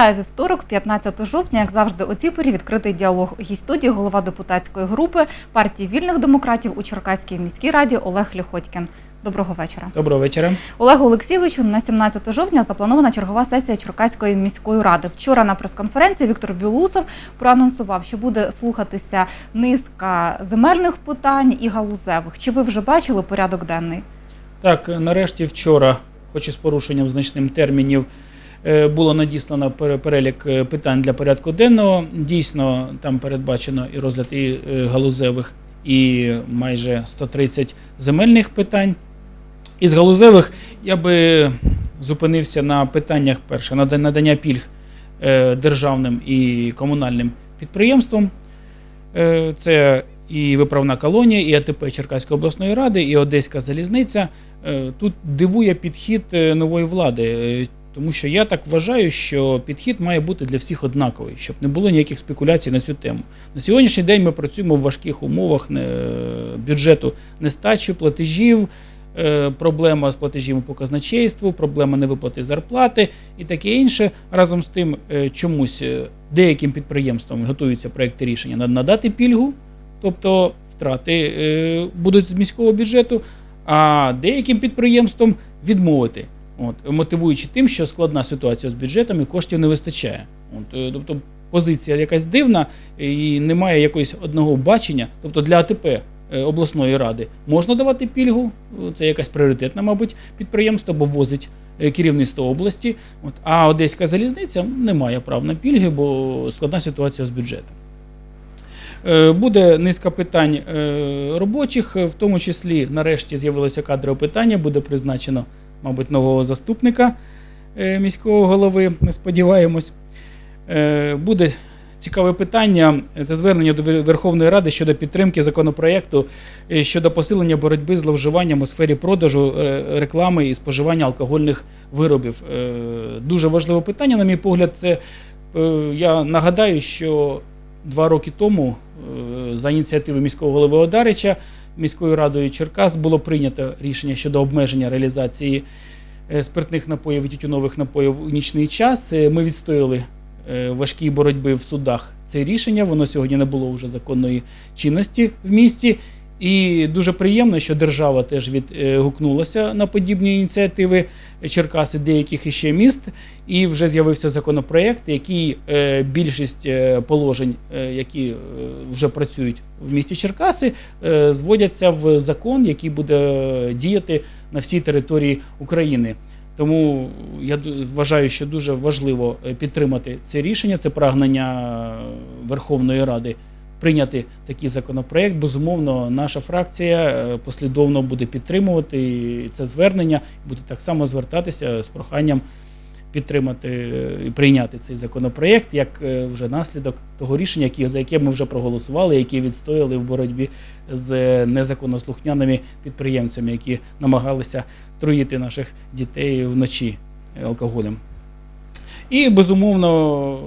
Вітаю вівторок, 15 жовтня. Як завжди, у цій порі відкритий діалог. Гість студії, голова депутатської групи партії вільних демократів у Черкаській міській раді Олег Ліхотькін. Доброго вечора. Доброго вечора. Олегу Олексійовичу на 17 жовтня запланована чергова сесія Черкаської міської ради. Вчора на прес-конференції Віктор Білусов проанонсував, що буде слухатися низка земельних питань і галузевих. Чи ви вже бачили порядок денний? Так, нарешті вчора, хоч і з порушенням значним термінів, було надіслано перелік е, питань для порядку денного. Дійсно, там передбачено і розгляд і е, галузевих, і майже 130 земельних питань. Із галузевих я би зупинився на питаннях перше надання пільг е, державним і комунальним підприємствам. Е, Це і виправна колонія, і АТП Черкаської обласної ради, і Одеська залізниця. Е, Тут дивує підхід е, нової влади, е, тому що я так вважаю, що підхід має бути для всіх однаковий, щоб не було ніяких спекуляцій на цю тему. На сьогоднішній день ми працюємо в важких умовах бюджету нестачі платежів. е, Проблема з платежами по казначейству, проблема невиплати зарплати і таке інше. Разом з тим, е, чомусь е, деяким підприємствам готуються проекти рішення на- надати пільгу, тобто втрати будуть з міського бюджету, а деяким підприємствам відмовити, от, мотивуючи тим, що складна ситуація з бюджетом і коштів не вистачає. От, е, тобто позиція якась дивна і немає якогось одного бачення. Тобто для АТП е, обласної ради можна давати пільгу, це якась пріоритетна, мабуть, підприємство, бо возить е, керівництво області. От, а Одеська залізниця не має прав на пільги, бо складна ситуація з бюджетом. Буде низка питань робочих, в тому числі нарешті з'явилося кадрове питання, буде призначено, мабуть, нового заступника е, міського голови. Ми сподіваємось. Е, Буде цікаве питання. Це звернення до Верховної Ради щодо підтримки законопроекту е, щодо посилення боротьби з зловживанням у сфері продажу, реклами і споживання алкогольних виробів. Дуже важливе питання, на мій погляд, це я нагадаю, що два роки тому за ініціативи міського голови Одарича міською радою Черкас було прийнято рішення щодо обмеження реалізації е, спиртних напоїв і тютюнових напоїв у нічний час. Е, Ми відстояли е, важкі боротьби в судах це рішення. Воно сьогодні не було вже законної чинності в місті. І дуже приємно, що держава теж відгукнулася на подібні ініціативи Черкаси, деяких іще міст, і вже з'явився законопроект, який е, більшість е, положень, е, які е, вже працюють в місті Черкаси, е, зводяться в закон, який буде діяти на всій території України. Тому я вважаю, що дуже важливо е, підтримати це рішення, це прагнення Верховної Ради прийняти такий законопроект. Безумовно, наша фракція е, послідовно буде підтримувати це звернення, буде так само звертатися з проханням підтримати е, і прийняти цей законопроект як е, вже наслідок того рішення, за яке ми вже проголосували, яке відстояли в боротьбі з незаконнослухняними підприємцями, які намагалися труїти наших дітей вночі алкоголем. І безумовно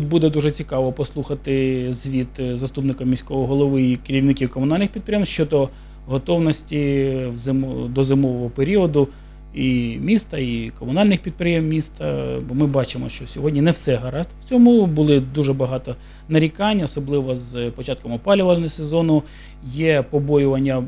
буде- дуже цікаво послухати звіт е, заступника міського голови і керівників комунальних підприємств щодо готовності в зиму, до зимового періоду і міста, і комунальних підприємств міста. Бо ми бачимо, що сьогодні не все гаразд. В цьому були дуже багато нарікань, особливо з початком опалювального сезону. Є побоювання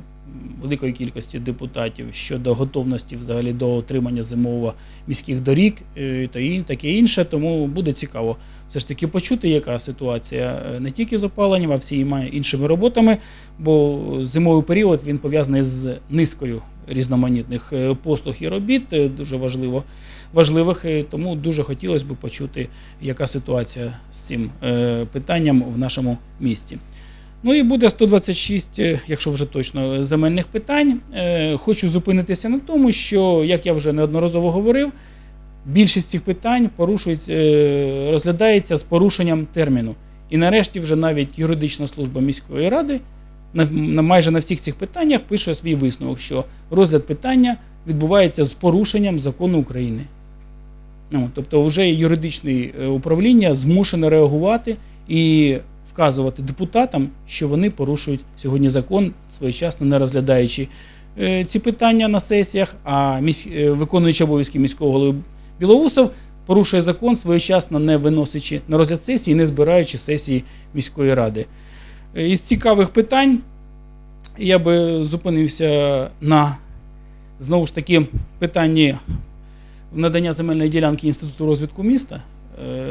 великої кількості депутатів щодо готовності взагалі до отримання зимового міських доріг е, та таке інше. Тому буде цікаво все ж таки почути, яка ситуація е, не тільки з опаленням, а всіма іншими роботами. Бо зимовий період він пов'язаний з низкою різноманітних е, послуг і робіт, дуже важливо важливих. Тому дуже хотілося б почути, яка ситуація з цим питанням в нашому місті. Ну і буде 126, е, якщо вже точно, земельних питань. Е, Хочу зупинитися на тому, що, як я вже неодноразово говорив, більшість цих питань порушують, е, розглядається з порушенням терміну. І нарешті вже навіть юридична служба міської ради на, майже на всіх цих питаннях пише свій висновок, що розгляд питання відбувається з порушенням закону України. Ну, тобто, вже юридичне е, управління змушене реагувати і вказувати депутатам, що вони порушують сьогодні закон, своєчасно не розглядаючи е, ці питання на сесіях, а е, виконуючи обов'язки міського голови Білоусов порушує закон, своєчасно не виносячи на розгляд сесії, не збираючи сесії міської ради. Е, Із цікавих питань я би зупинився на знову ж таки питанні надання земельної ділянки Інституту розвитку міста.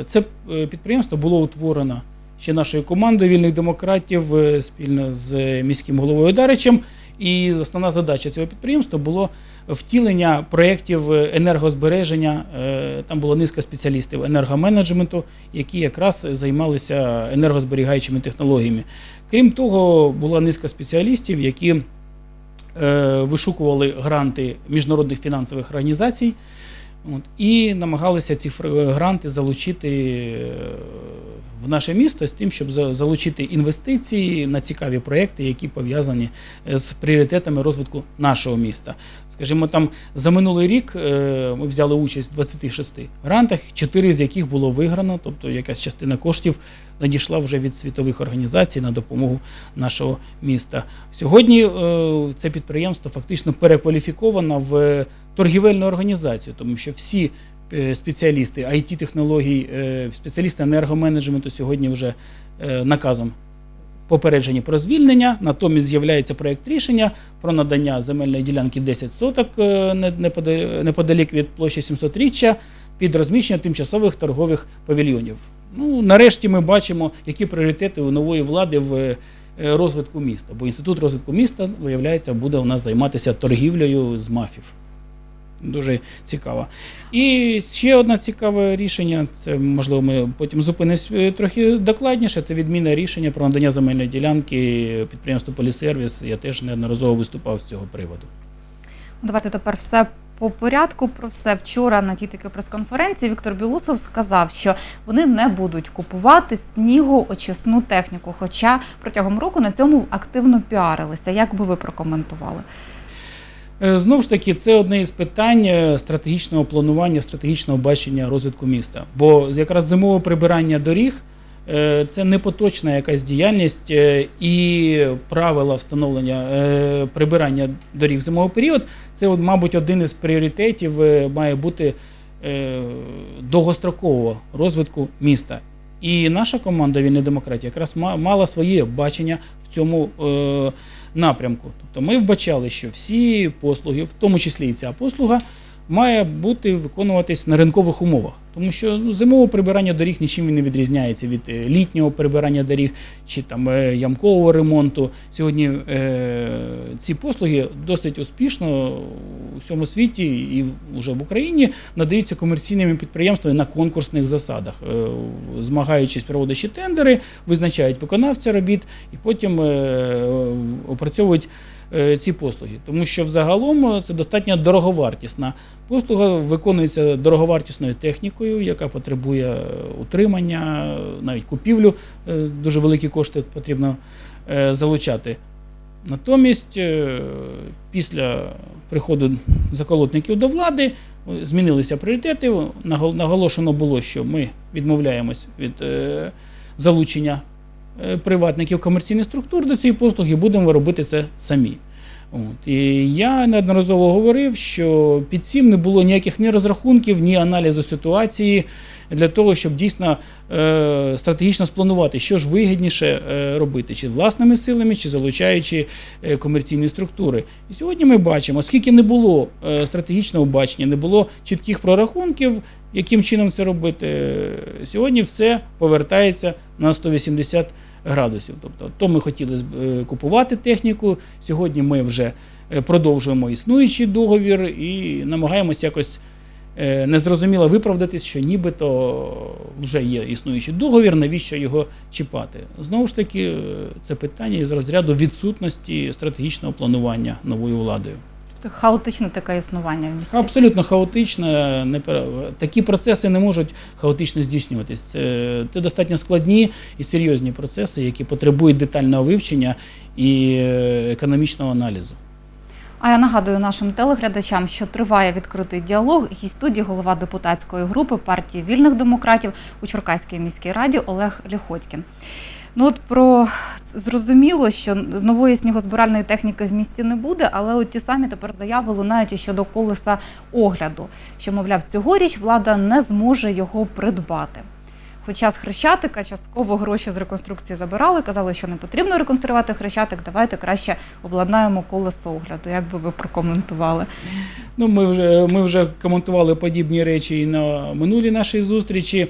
Це підприємство було утворено ще нашою командою вільних демократів е, спільно з міським головою Даричем. І основна задача цього підприємства було втілення проєктів енергозбереження. Е, Там була низка спеціалістів енергоменеджменту, які якраз займалися енергозберігаючими технологіями. Крім того, була низка спеціалістів, які е, вишукували гранти міжнародних фінансових організацій. От, і намагалися ці гранти залучити е, в наше місто з тим, щоб за- залучити інвестиції на цікаві проекти, які пов'язані е, з пріоритетами розвитку нашого міста. Скажімо, там за минулий рік е, ми взяли участь в 26 грантах, 4 з яких було виграно, тобто якась частина коштів надійшла вже від світових організацій на допомогу нашого міста. Сьогодні е, це підприємство фактично перекваліфіковано в торгівельну організацію, тому що всі спеціалісти it технологій е, спеціалісти енергоменеджменту сьогодні вже е, наказом попереджені про звільнення. Натомість з'являється проєкт рішення про надання земельної ділянки 10 соток е, не- непода- неподалік від площі 700-річчя під розміщення тимчасових торгових павільйонів. Ну, нарешті ми бачимо, які пріоритети у нової влади в е, розвитку міста. Бо інститут розвитку міста, виявляється, буде у нас займатися торгівлею з мафів. Дуже цікаво. І ще одне цікаве рішення, це можливо ми потім зупинимось е, трохи докладніше. Це відміна рішення про надання земельної ділянки підприємству Полісервіс. Я теж неодноразово виступав з цього приводу. Ну, Давайте тепер все по порядку. Про все вчора на тій такій прес-конференції Віктор Білусов сказав, що вони не будуть купувати снігоочисну техніку. Хоча протягом року на цьому активно піарилися. Як би ви прокоментували? Е, Знову ж таки, це одне із питань е, стратегічного планування, стратегічного бачення розвитку міста. Бо якраз зимове прибирання доріг е, це не поточна якась діяльність і правила встановлення прибирання доріг в зимовий період. Це, мабуть, один із пріоритетів має бути довгострокового розвитку міста. І наша команда Вільна демократія якраз ма- мала своє бачення в цьому е, напрямку. Тобто ми вбачали, що всі послуги, в тому числі і ця послуга, має бути виконуватись на ринкових умовах. Тому що ну, зимове прибирання доріг нічим він не відрізняється від е, літнього прибирання доріг чи там е, ямкового ремонту. Сьогодні е, ці послуги досить успішно у всьому світі і вже в Україні надаються комерційними підприємствами на конкурсних засадах, е, змагаючись, проводячи тендери, визначають виконавця робіт і потім е, опрацьовують е, ці послуги. Тому що взагалом е, це достатньо дороговартісна послуга, виконується дороговартісною технікою, яка потребує е, утримання, навіть купівлю. е, Дуже великі кошти потрібно е, залучати. Натомість, е, після приходу заколотників до влади е, змінилися пріоритети. Наголошено було, що ми відмовляємось від е, залучення е, приватників комерційних структур до цієї послуги, будемо робити це самі. От. І я неодноразово говорив, що під цим не було ніяких ні розрахунків, ні аналізу ситуації для того, щоб дійсно е, стратегічно спланувати, що ж вигідніше е, робити, чи власними силами, чи залучаючи е, комерційні структури. І сьогодні ми бачимо, оскільки не було е, стратегічного бачення, не було чітких прорахунків, яким чином це робити, е, сьогодні все повертається на 180 градусів. Тобто, то ми хотіли е, купувати техніку. Сьогодні ми вже е, продовжуємо існуючий договір і намагаємось якось е, незрозуміло виправдатись, що нібито вже є існуючий договір, навіщо його чіпати. Знову ж таки, це питання із розряду відсутності стратегічного планування новою владою. Хаотичне таке існування в місті. Абсолютно хаотичне. Не такі процеси не можуть хаотично здійснюватись. Це, це достатньо складні і серйозні процеси, які потребують детального вивчення і е, економічного аналізу. А я нагадую нашим телеглядачам, що триває відкритий діалог. І студії голова депутатської групи партії вільних демократів у Черкаській міській раді Олег Ліхотькін. Ну от про зрозуміло, що нової снігозбиральної техніки в місті не буде, але от ті самі тепер заяви лунають і щодо колеса огляду, що мовляв, цьогоріч влада не зможе його придбати. Хоча з Хрещатика частково гроші з реконструкції забирали, казали, що не потрібно реконструювати Хрещатик, давайте краще обладнаємо колесо огляду. Як би ви прокоментували? Ну, ми вже, ми вже коментували подібні речі і на минулій нашій зустрічі,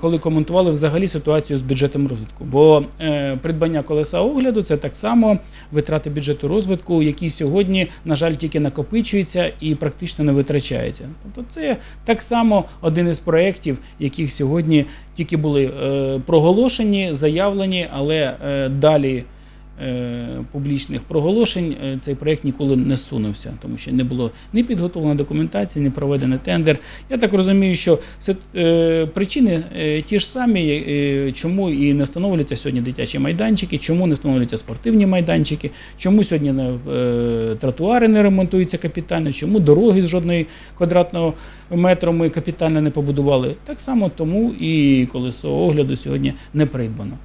коли коментували взагалі ситуацію з бюджетом розвитку. Бо е, придбання колеса огляду це так само витрати бюджету розвитку, які сьогодні, на жаль, тільки накопичуються і практично не витрачаються. Тобто це так само один із проєктів, яких сьогодні тільки були е, проголошені, заявлені, але е, далі е, публічних проголошень е, цей проєкт ніколи не сунувся, тому що не було ні підготовлена документація, ні проведений тендер. Я так розумію, що е, причини е, ті ж самі, е, чому і не встановлюються сьогодні дитячі майданчики, чому не встановлюються спортивні майданчики, чому сьогодні е, тротуари не ремонтуються капітально, чому дороги з жодної квадратного метру ми капітально не побудували. Так само тому і колесо огляду сьогодні не придбано.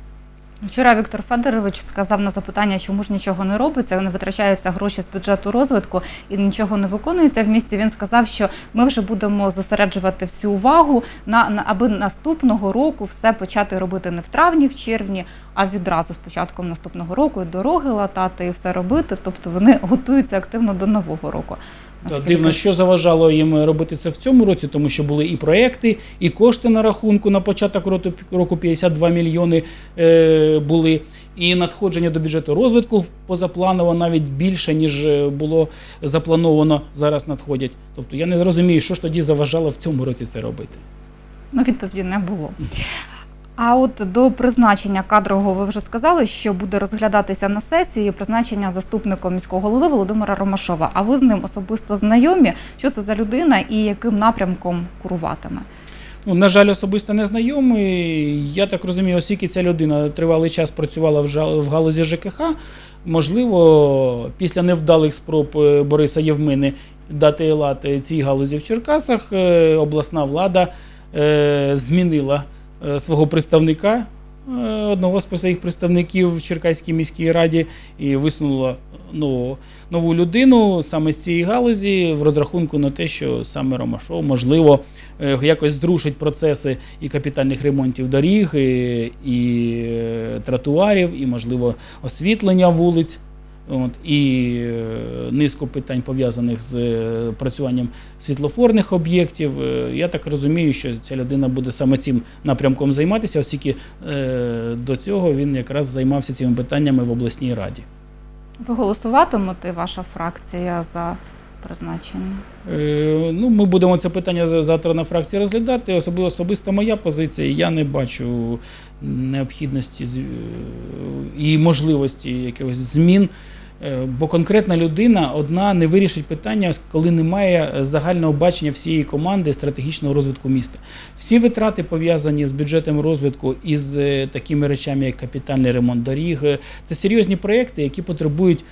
Вчора Віктор Федорович сказав на запитання, чому ж нічого не робиться, не витрачаються гроші з бюджету розвитку і нічого не виконується в місті. Він сказав, що ми вже будемо зосереджувати всю увагу на, на аби наступного року все почати робити не в травні, в червні, а відразу з початком наступного року і дороги латати і все робити. Тобто вони готуються активно до нового року. Наскільки- дивно, що заважало їм робити це в цьому році, тому що були і проекти, і кошти на рахунку на початок року- року 52 мільйони е, були, і надходження до бюджету розвитку позапланово навіть більше, ніж е, було заплановано зараз надходять. Тобто я не розумію, що ж тоді заважало в цьому році це робити. Ну, відповіді не було. А от до призначення кадрового ви вже сказали, що буде розглядатися на сесії призначення заступником міського голови Володимира Ромашова. А ви з ним особисто знайомі? Що це за людина і яким напрямком куруватиме? Ну, на жаль, особисто не знайомий. Я так розумію, оскільки ця людина тривалий час працювала в галузі ЖКХ, можливо, після невдалих спроб е, Бориса Євмини дати лад е, цій галузі в Черкасах, е, обласна влада змінила свого представника. е, Одного з своїх представників в Черкаській міській раді і висунула нову, нову людину саме з цієї галузі в розрахунку на те, що саме Ромашов можливо е, якось зрушить процеси і капітальних ремонтів доріг, і, і е, тротуарів, і можливо освітлення вулиць. От, і е, низку питань пов'язаних з е, працюванням світлофорних об'єктів. Е, Я так розумію, що ця людина буде саме цим напрямком займатися, оскільки е, до цього він якраз займався цими питаннями в обласній раді. Ви голосуватимете ваша фракція за призначення? Е, Ну, ми будемо це питання завтра на фракції розглядати. Особи- Особисто моя позиція. Я не бачу необхідності е, і можливості якихось змін. Е, Бо конкретна людина одна не вирішить питання, коли немає е, загального бачення всієї команди стратегічного розвитку міста. Всі витрати пов'язані з бюджетом розвитку і з такими речами, як капітальний ремонт доріг. Це серйозні проекти, які потребують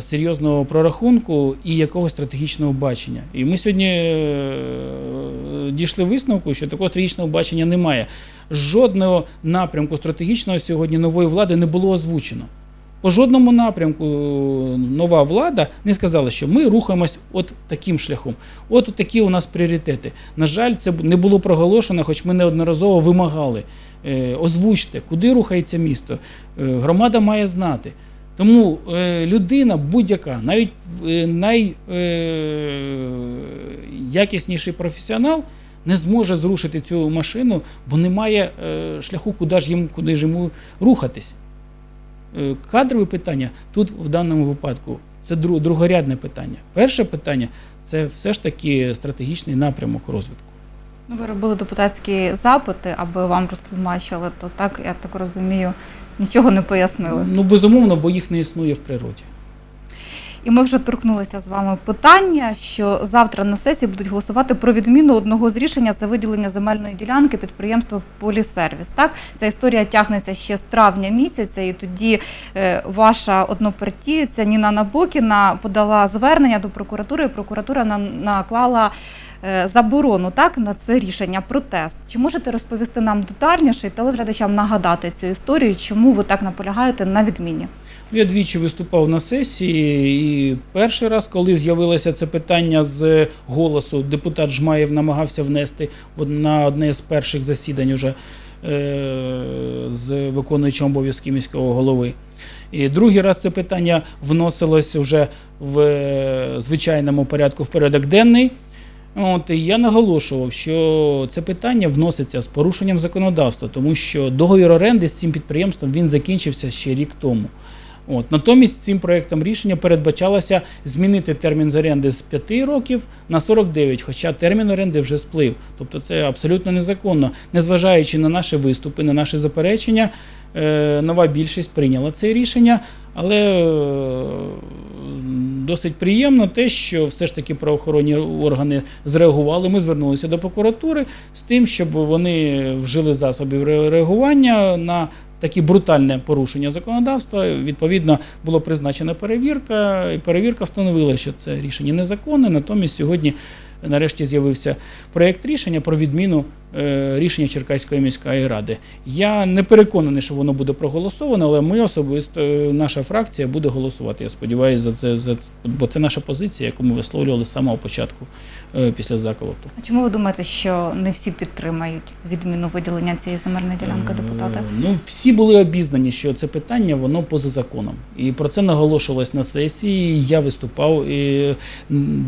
серйозного прорахунку і якогось стратегічного бачення. І ми сьогодні е, дійшли висновку, що такого стратегічного бачення немає. Жодного напрямку стратегічного сьогодні нової влади не було озвучено. По жодному напрямку е, нова влада не сказала, що ми рухаємось от таким шляхом. От такі у нас пріоритети. На жаль, це не було проголошено, хоч ми неодноразово вимагали. Е, Озвучте, куди рухається місто. Е, Громада має знати. Тому е, людина будь-яка, навіть е, найякісніший професіонал не зможе зрушити цю машину, бо немає е, шляху, куди ж йому, куди ж йому рухатись. Е, Кадрове питання тут в даному випадку це дру- другорядне питання. Перше питання це все ж таки стратегічний напрямок розвитку. Ну, ви робили депутатські запити, аби вам розтлумачили, то так, я так розумію, нічого не пояснили. Ну, безумовно, бо їх не існує в природі. І ми вже торкнулися з вами питання, що завтра на сесії будуть голосувати про відміну одного з рішення за виділення земельної ділянки підприємства Полісервіс. Так, ця історія тягнеться ще з травня місяця, і тоді е, ваша однопартійця Ніна Набокіна подала звернення до прокуратури. і Прокуратура на- наклала заборону так на це рішення. Протест. Чи можете розповісти нам детальніше і телеглядачам нагадати цю історію? Чому ви так наполягаєте на відміні? Я двічі виступав на сесії, і перший раз, коли з'явилося це питання з голосу, депутат Жмаєв намагався внести на одне з перших засідань уже е, з виконуючим обов'язки міського голови. І другий раз це питання вносилось вже в е, звичайному порядку в порядок денний. От, я наголошував, що це питання вноситься з порушенням законодавства, тому що договір оренди з цим підприємством він закінчився ще рік тому. От. Натомість цим проєктом рішення передбачалося змінити термін з оренди з 5 років на 49, хоча термін оренди вже сплив. Тобто це абсолютно незаконно. Незважаючи на наші виступи, на наші заперечення, е, нова більшість прийняла це рішення, але е, досить приємно те, що все ж таки правоохоронні органи зреагували. Ми звернулися до прокуратури з тим, щоб вони вжили засобів реагування на такі брутальне порушення законодавства. Відповідно, була призначена перевірка, і перевірка встановила, що це рішення незаконне. Натомість сьогодні нарешті з'явився проєкт рішення про відміну е, рішення Черкаської міської ради. Я не переконаний, що воно буде проголосовано, але ми особисто, е, наша фракція буде голосувати. Я сподіваюся, за це, за, бо це наша позиція, яку ми висловлювали з самого початку е, після заколоту. А чому ви думаєте, що не всі підтримають відміну виділення цієї земельної ділянки депутати? Е, Ну, всі були обізнані, що це питання воно поза законом. І про це наголошувалось на сесії. Я виступав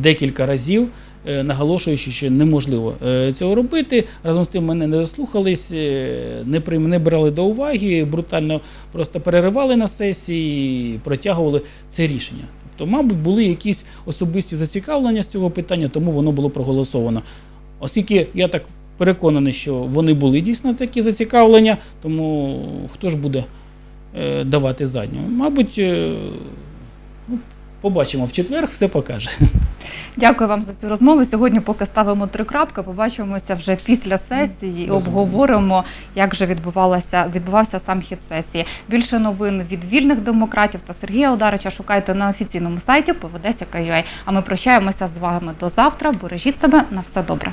декілька разів. Е, Наголошуючи, що неможливо е, цього робити. Разом з тим мене не заслухались, е, не не брали до уваги, брутально просто переривали на сесії, протягували це рішення. Тобто, мабуть, були якісь особисті зацікавлення з цього питання, тому воно було проголосовано. Оскільки я так переконаний, що вони були дійсно такі зацікавлення, тому хто ж буде давати задню? Мабуть, побачимо в четвер, все покаже. Дякую вам за цю розмову. Сьогодні, поки ставимо три крапки, побачимося вже після сесії і обговоримо, як же відбувалося відбувався сам хід сесії. Більше новин від вільних демократів та Сергія Ударича шукайте на офіційному сайті Поведеся А ми прощаємося з вами до завтра. Бережіть себе на все добре.